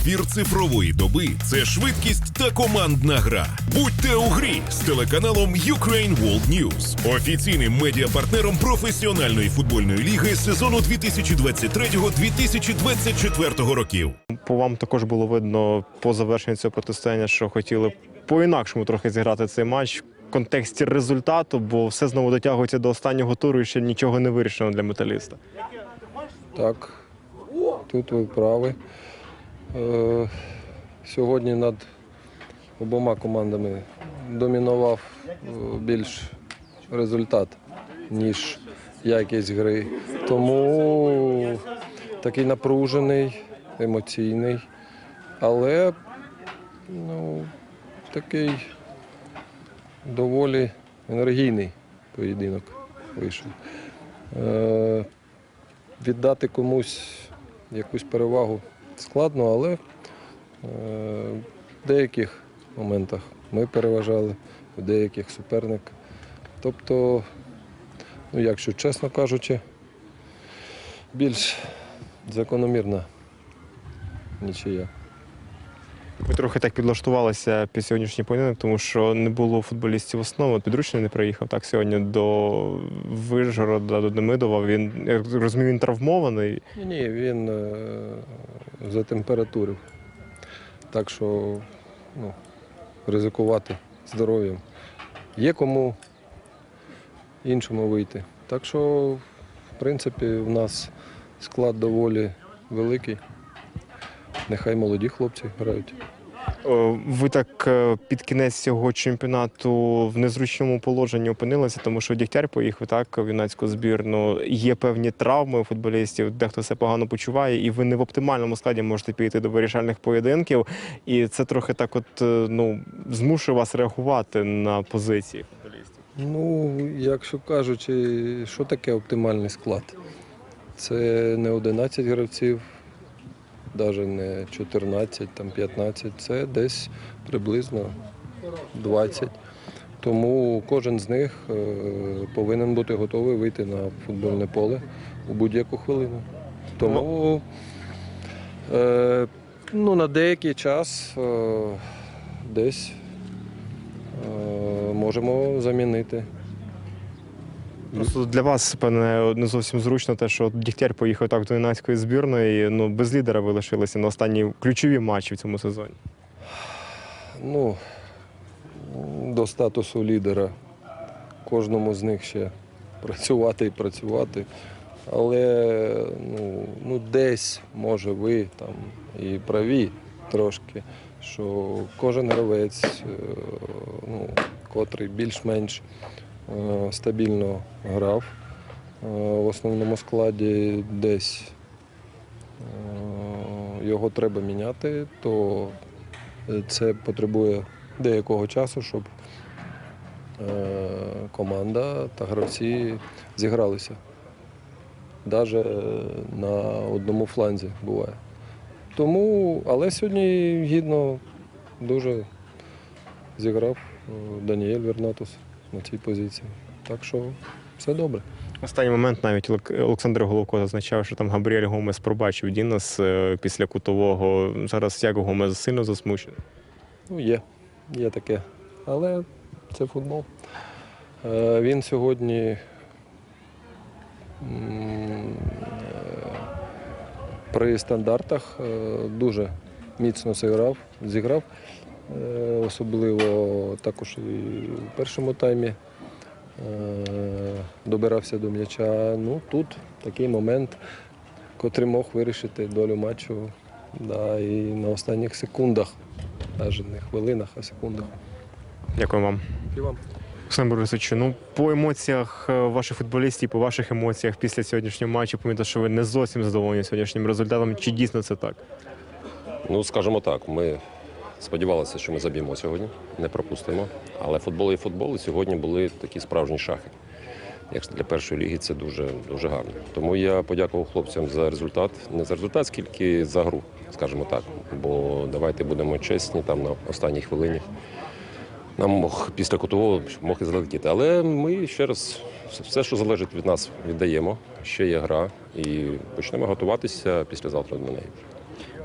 Ефір цифрової доби це швидкість та командна гра. Будьте у грі з телеканалом Ukraine World News, офіційним медіапартнером професіональної футбольної ліги сезону 2023-2024 років. По вам також було видно по завершенню цього протистояння, що хотіли по-інакшому трохи зіграти цей матч в контексті результату, бо все знову дотягується до останнього туру і ще нічого не вирішено для металіста. Так, тут ви праві. Е, сьогодні над обома командами домінував е, більш результат, ніж якість гри. Тому такий напружений, емоційний, але ну, такий доволі енергійний поєдинок вийшов. Е, віддати комусь якусь перевагу складно, але е, в деяких моментах ми переважали, в деяких суперник. Тобто, ну, якщо чесно кажучи, більш закономірна нічия. Ми трохи так підлаштувалися під сьогоднішній поєдинок, тому що не було футболістів основи. Підручний не приїхав так сьогодні до Вижгорода, до Демидова. Він, я розумію, він травмований. Ні, він е, затемпературив. Так що ну, ризикувати здоров'ям. Є кому іншому вийти. Так що, в принципі, в нас склад доволі великий. Нехай молоді хлопці грають. О, Ви так е, під кінець цього чемпіонату в незручному положенні опинилися, тому що Дігтяр поїхав так в юнацьку збірну. Є певні травми у футболістів, дехто себе погано почуває, і ви не в оптимальному складі можете піти до вирішальних поєдинків. І це трохи так, от е, ну змушує вас реагувати на позиції футболістів. Ну, якщо кажучи, що таке оптимальний склад? Це не 11 гравців, навіть не 14, там 15, це десь приблизно 20. Тому кожен з них е, повинен бути готовий вийти на футбольне поле у будь-яку хвилину. Тому е, ну, на деякий час е, десь можемо замінити. Просто для вас, певне, не зовсім зручно те, що Дігтяр поїхав так до юнацької збірної. Ну без лідера ви лишилися на останні ключові матчі в цьому сезоні. Ну, до статусу лідера кожному з них ще працювати і працювати. Але ну, ну, десь, може, ви там і праві трошки, що кожен гравець, е, ну, котрий більш-менш стабільно грав е, в основному складі, десь е, його треба міняти, то це потребує деякого часу, щоб е, команда та гравці зігралися. Навіть на одному фланзі буває. Тому, але сьогодні гідно дуже зіграв е, Даніель Вернатус на цій позиції. Так що все добре. Останній момент навіть Олександр Головко зазначав, що там Габріель Гомес пробачив Дінас е, після кутового. Зараз як Гомес сильно засмучений. Ну, є, є таке. Але це футбол. Е, Він сьогодні е, при стандартах дуже міцно зіграв, зіграв. Е, Особливо також і в першому таймі е, добирався до м'яча. Ну, тут такий момент, котрий мог вирішити долю матчу да, і на останніх секундах навіть не хвилинах, а секундах. Дякую вам. І вам. Олександр Борисович, ну по емоціях е, ваших футболістів, по ваших емоціях після сьогоднішнього матчу, помітно, що ви не зовсім задоволені сьогоднішнім результатом. Чи дійсно це так? Ну, скажімо так, ми сподівалися, що ми заб'ємо сьогодні, не пропустимо. Але футбол і футбол і сьогодні були такі справжні шахи. Як для першої ліги це дуже, дуже гарно. Тому я подякував хлопцям за результат. Не за результат, скільки за гру, скажімо так. Бо давайте будемо чесні, там на останній хвилині. Нам мог після кутового мог і залетіти. Але ми ще раз все, що залежить від нас, віддаємо. Ще є гра і почнемо готуватися післязавтра до неї.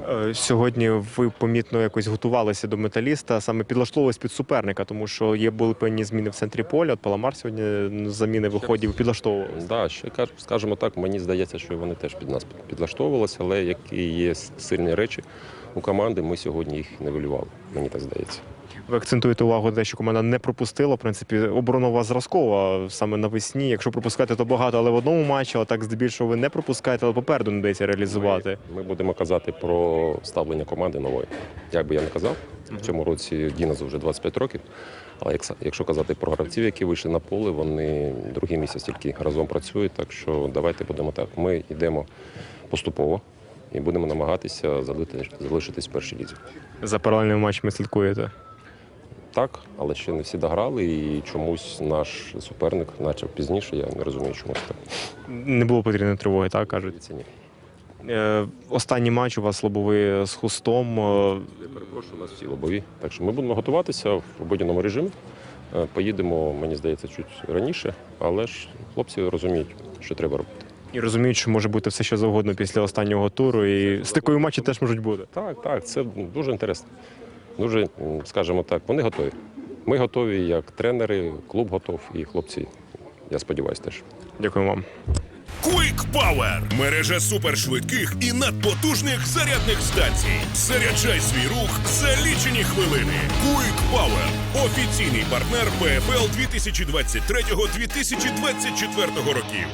Е, Сьогодні ви помітно якось готувалися до металіста, саме підлаштовувалися під суперника, тому що є були певні зміни в центрі поля. От Паламар сьогодні з заміни виходів підлаштовувався. Да, ще скажімо так, мені здається, що вони теж під нас підлаштовувалися, але які є сильні речі у команди, ми сьогодні їх нивелювали, мені так здається. Ви акцентуєте увагу на те, що команда не пропустила. В принципі, вас зразкова саме навесні. Якщо пропускати, то багато, але в одному матчі, але так здебільшого ви не пропускаєте, але попереду не дається реалізувати. Ми будемо казати про ставлення команди нової. Як би я не казав, в цьому році Діназу вже 25 років. Але якщо казати про гравців, які вийшли на поле, вони другий місяць тільки разом працюють. Так що давайте будемо так. Ми йдемо поступово і будемо намагатися залити- залишитись в першій лізі. За паралельними матчами слідкуєте. Так, але ще не всі дограли, і чомусь наш суперник почав пізніше. Я не розумію, чому це так. Не було потрібної тривоги, так кажуть. Це ні. Е, останній матч у вас лобовий з хустом. Е, Я перепрошую, у нас всі лобові. Так що ми будемо готуватися в обидяному режимі. Е, Поїдемо, мені здається, чуть раніше, але ж хлопці розуміють, що треба робити. І розуміють, що може бути все що завгодно після останнього туру, і стикові матчі теж можуть бути. Так, так, це дуже інтересно. Дуже, скажімо так, вони готові. Ми готові як тренери, клуб готов і хлопці, я сподіваюся, теж. Дякую вам. Quick Power – мережа супершвидких і надпотужних зарядних станцій. Заряджай свій рух за лічені хвилини. Quick Power – офіційний партнер ПФЛ 2023-2024 років.